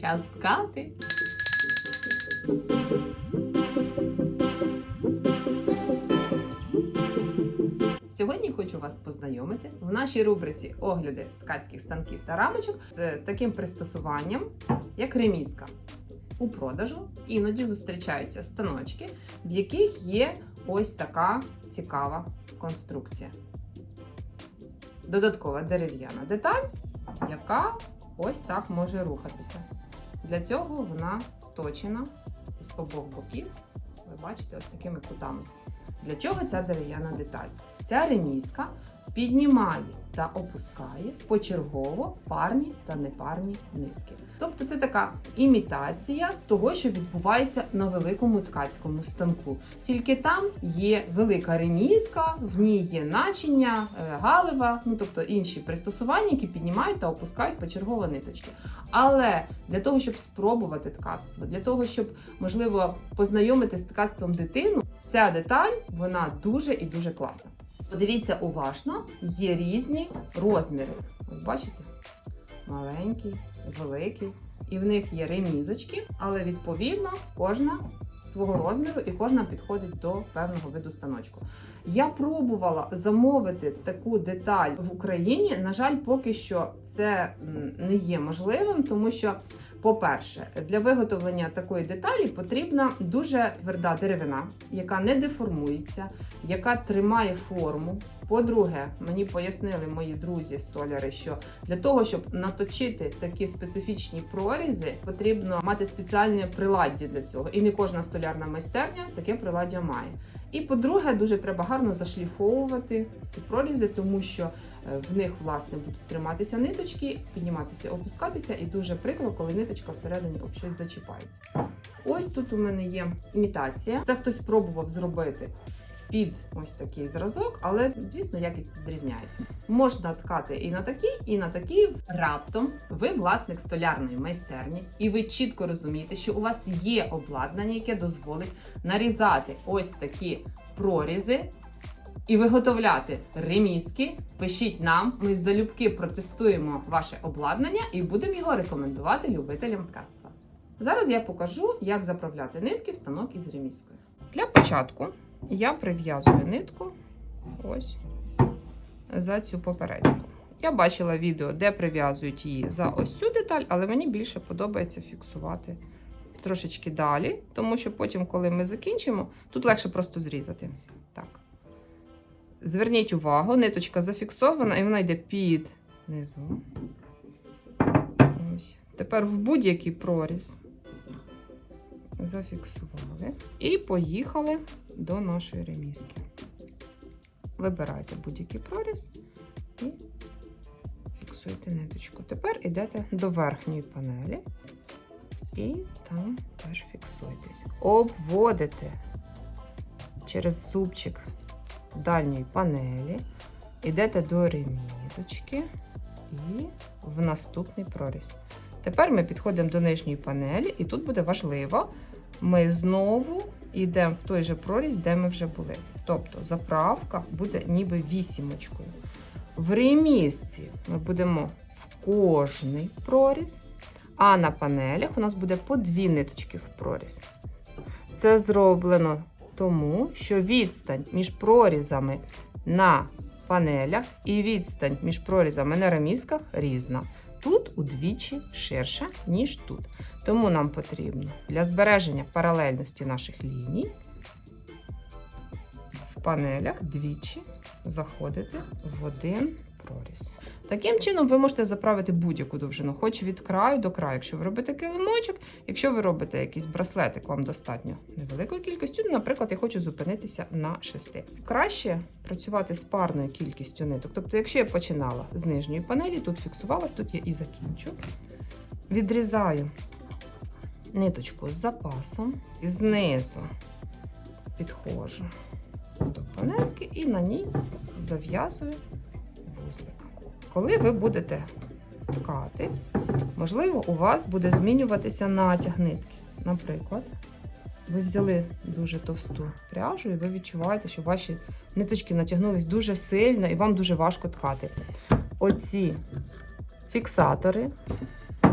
Час ткати. Сьогодні хочу вас познайомити в нашій рубриці огляди ткацьких станків та рамочок з таким пристосуванням, як ремізка. У продажу іноді зустрічаються станочки, в яких є ось така цікава конструкція. Додаткова дерев'яна деталь, яка ось так може рухатися. Для цього вона сточена з обох боків. Ви бачите, ось такими кутами. Для чого ця дерев'яна деталь? Ця ремізка піднімає та опускає почергово парні та непарні нитки. Тобто це така імітація того, що відбувається на великому ткацькому станку. Тільки там є велика ремізка, в ній є начиння, е, галива, ну тобто інші пристосування, які піднімають та опускають почергово ниточки. Але для того, щоб спробувати ткацтво, для того, щоб можливо познайомити з ткацтвом дитину, ця деталь вона дуже і дуже класна. Подивіться уважно, є різні розміри. Ось бачите? Маленький, великий. І в них є ремізочки, але відповідно кожна свого розміру і кожна підходить до певного виду станочку. Я пробувала замовити таку деталь в Україні. На жаль, поки що це не є можливим, тому що, по-перше, для виготовлення такої деталі потрібна дуже тверда деревина, яка не деформується, яка тримає форму. По-друге, мені пояснили мої друзі-столяри, що для того, щоб наточити такі специфічні прорізи, потрібно мати спеціальне приладдя для цього. І не кожна столярна майстерня таке приладдя має. І по-друге, дуже треба гарно зашліфовувати ці прорізи, тому що в них власне будуть триматися ниточки, підніматися, опускатися, і дуже прикро, коли ниточка всередині об щось зачіпається. Ось тут у мене є імітація. Це хтось спробував зробити під ось такий зразок, але звісно якість відрізняється. Можна ткати і на такий, і на такий. Раптом ви власник столярної майстерні, і ви чітко розумієте, що у вас є обладнання, яке дозволить нарізати ось такі прорізи. І виготовляти ремізки, пишіть нам, ми залюбки протестуємо ваше обладнання і будемо його рекомендувати любителям ткацтва. Зараз я покажу, як заправляти нитки в станок із ремізкою. Для початку я прив'язую нитку ось за цю поперечку. Я бачила відео, де прив'язують її за ось цю деталь, але мені більше подобається фіксувати трошечки далі, тому що потім, коли ми закінчимо, тут легше просто зрізати. Так. Зверніть увагу, ниточка зафіксована і вона йде під низу. Ось. Тепер в будь-який проріз зафіксували і поїхали до нашої ремізки. Вибирайте будь-який проріз і фіксуєте ниточку. Тепер йдете до верхньої панелі і там теж фіксуєтесь. Обводите через зубчик дальньої панелі, йдете до ремізочки і в наступний проріз. Тепер ми підходимо до нижньої панелі, і тут буде важливо, ми знову йдемо в той же проріз, де ми вже були. Тобто заправка буде ніби вісімочкою. В ремізці ми будемо в кожний проріз, а на панелях у нас буде по дві ниточки в проріз. Це зроблено тому, що відстань між прорізами на панелях і відстань між прорізами на ремізках різна. Тут удвічі ширша, ніж тут. Тому нам потрібно для збереження паралельності наших ліній в панелях двічі заходити в один проріз. Таким чином, ви можете заправити будь-яку довжину, хоч від краю до краю. Якщо ви робите килимочок, якщо ви робите якийсь браслетик, вам достатньо невеликої кількістю. Ну, Наприклад, я хочу зупинитися на шести. Краще працювати з парною кількістю ниток. Тобто, якщо я починала з нижньої панелі, тут фіксувалась, тут я і закінчу. Відрізаю ниточку з запасом, і знизу підходжу до панельки і на ній зав'язую вузлик. Коли ви будете ткати, можливо, у вас буде змінюватися натяг нитки. Наприклад, ви взяли дуже товсту пряжу, і ви відчуваєте, що ваші ниточки натягнулись дуже сильно і вам дуже важко ткати. Оці фіксатори,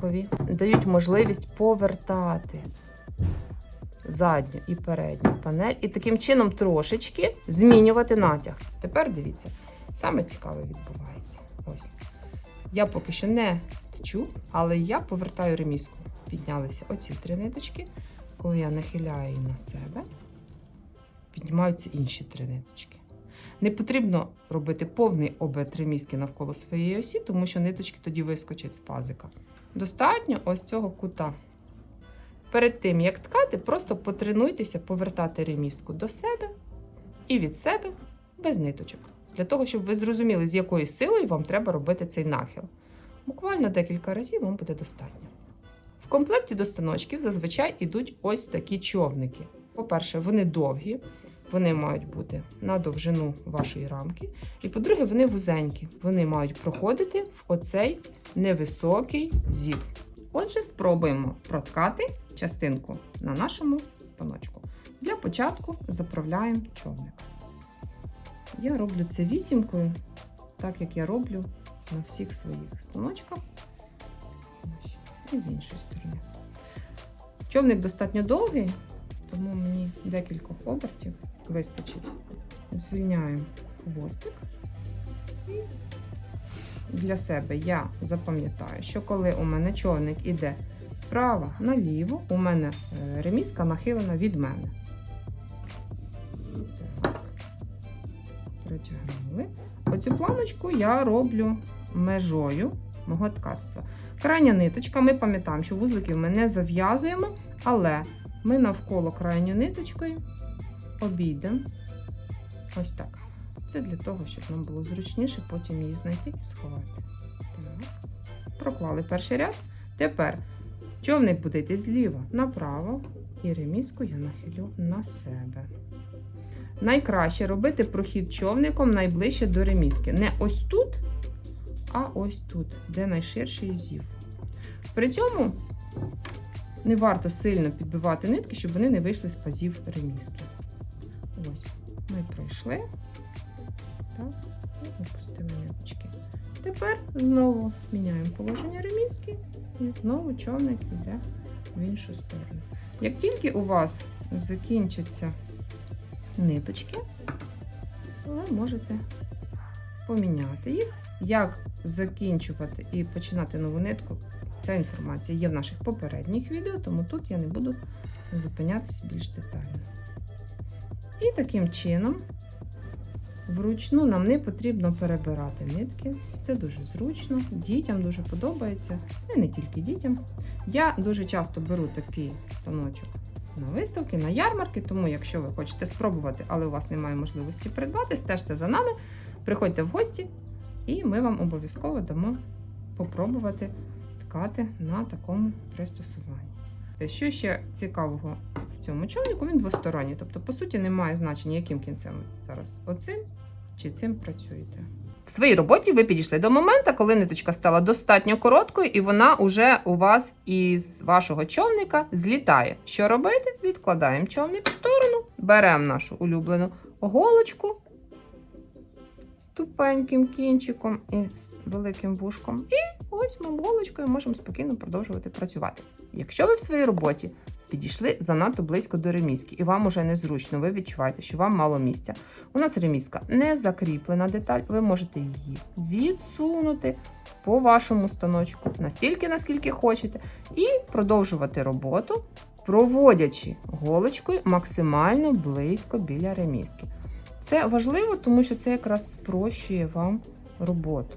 однакові, дають можливість повертати задню і передню панель, і таким чином трошечки змінювати натяг. Тепер дивіться, саме цікаве відбувається. Ось. Я поки що не течу, але я повертаю реміску. Піднялися оці три ниточки. Коли я нахиляю її на себе, піднімаються інші три ниточки. Не потрібно робити повний оберт реміски навколо своєї осі, тому що ниточки тоді вискочать з пазика. Достатньо ось цього кута. Перед тим, як ткати, просто потренуйтеся повертати реміску до себе і від себе без ниточок. Для того, щоб ви зрозуміли, з якою силою вам треба робити цей нахил. Буквально декілька разів вам буде достатньо. В комплекті до станочків зазвичай йдуть ось такі човники. По-перше, вони довгі, вони мають бути на довжину вашої рамки. І по-друге, вони вузенькі. Вони мають проходити в оцей невисокий зіб. Отже, спробуємо проткати частинку на нашому станочку. Для початку заправляємо човник. Я роблю це вісімкою, так як я роблю на всіх своїх станочках. І з іншої сторони. Човник достатньо довгий, тому мені декількох обертів вистачить. Звільняємо хвостик. І для себе я запам'ятаю, що коли у мене човник іде справа наліво, у мене е, реміска нахилена від мене. Оцю планочку я роблю межою мого ткацтва. Крайня ниточка, ми пам'ятаємо, що вузликів ми не зав'язуємо, але ми навколо крайньої ниточкою обійдемо ось так. Це для того, щоб нам було зручніше потім її знайти і сховати. Так. Проклали перший ряд. Тепер човник буде йти зліва направо, і реміску я нахилю на себе. Найкраще робити прохід човником найближче до реміски. Не ось тут, а ось тут, де найширший зів. При цьому не варто сильно підбивати нитки, щоб вони не вийшли з пазів реміски. Ось, ми пройшли. Так, і опустили ниточки. Тепер знову міняємо положення ремінські і знову човник йде в іншу сторону. Як тільки у вас закінчаться ниточки, ви можете поміняти їх. Як закінчувати і починати нову нитку, ця інформація є в наших попередніх відео, тому тут я не буду зупинятися більш детально. І таким чином Вручну нам не потрібно перебирати нитки. Це дуже зручно. Дітям дуже подобається, і не тільки дітям. Я дуже часто беру такий станочок на виставки, на ярмарки, тому якщо ви хочете спробувати, але у вас немає можливості придбати, стежте за нами, приходьте в гості, і ми вам обов'язково дамо попробувати ткати на такому пристосуванні. Що ще цікавого в цьому човнику, він двосторонній, тобто, по суті, немає значення, яким кінцем ви зараз оцим чи цим працюєте. В своїй роботі ви підійшли до моменту, коли ниточка стала достатньо короткою, і вона вже у вас із вашого човника злітає. Що робити? Відкладаємо човник в сторону, беремо нашу улюблену голочку з тупеньким кінчиком і з великим вушком. І ось ми голочкою можемо спокійно продовжувати працювати. Якщо ви в своїй роботі підійшли занадто близько до реміски, і вам уже незручно, ви відчуваєте, що вам мало місця. У нас реміска не закріплена деталь, ви можете її відсунути по вашому станочку настільки, наскільки хочете, і продовжувати роботу, проводячи голочкою максимально близько біля реміски. Це важливо, тому що це якраз спрощує вам роботу.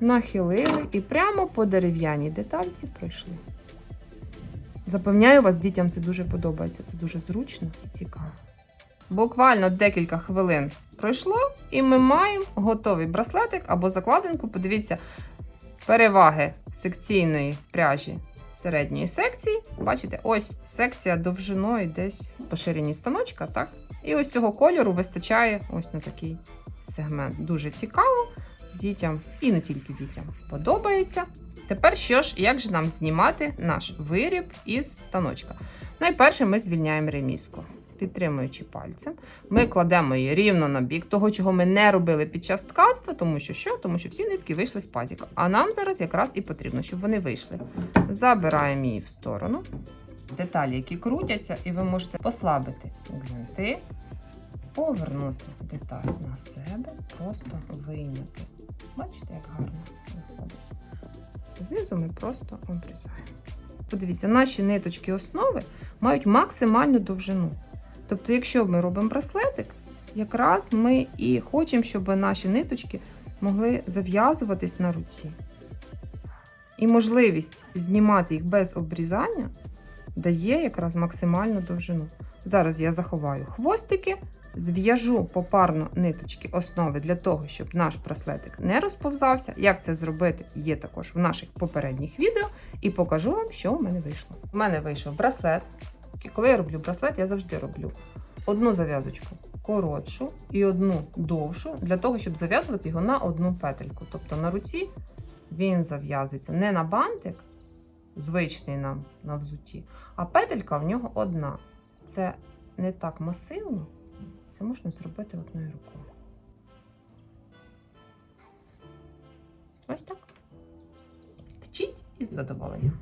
Нахилили і прямо по дерев'яній детальці пройшли. Запевняю вас, дітям це дуже подобається, це дуже зручно і цікаво. Буквально декілька хвилин пройшло, і ми маємо готовий браслетик або закладинку. Подивіться, переваги секційної пряжі середньої секції. Бачите, ось секція довжиною десь по ширині станочка, так? І ось цього кольору вистачає ось на такий сегмент. Дуже цікаво. Дітям і не тільки дітям подобається. Тепер що ж, як же нам знімати наш виріб із станочка? Найперше ми звільняємо реміску. підтримуючи пальцем, ми кладемо її рівно на бік того, чого ми не робили під час ткацтва, тому що що? Тому що всі нитки вийшли з пазіка. А нам зараз якраз і потрібно, щоб вони вийшли. Забираємо її в сторону. Деталі, які крутяться, і ви можете послабити гвинти, повернути деталь на себе, просто вийняти. Бачите, як гарно виходить. Знизу ми просто обрізаємо. Подивіться, наші ниточки основи мають максимальну довжину. Тобто, якщо ми робимо браслетик, якраз ми і хочемо, щоб наші ниточки могли зав'язуватись на руці. І можливість знімати їх без обрізання дає якраз максимальну довжину. Зараз я заховаю хвостики, зв'яжу попарно ниточки основи для того, щоб наш браслетик не розповзався. Як це зробити, є також в наших попередніх відео, і покажу вам, що в мене вийшло. У мене вийшов браслет. І коли я роблю браслет, я завжди роблю одну зав'язочку коротшу і одну довшу, для того, щоб зав'язувати його на одну петельку. Тобто на руці він зав'язується не на бантик, звичний нам на взуті, а петелька в нього одна. Це не так масивно, це можна зробити одною рукою. Ось так. Вчіть із задоволенням.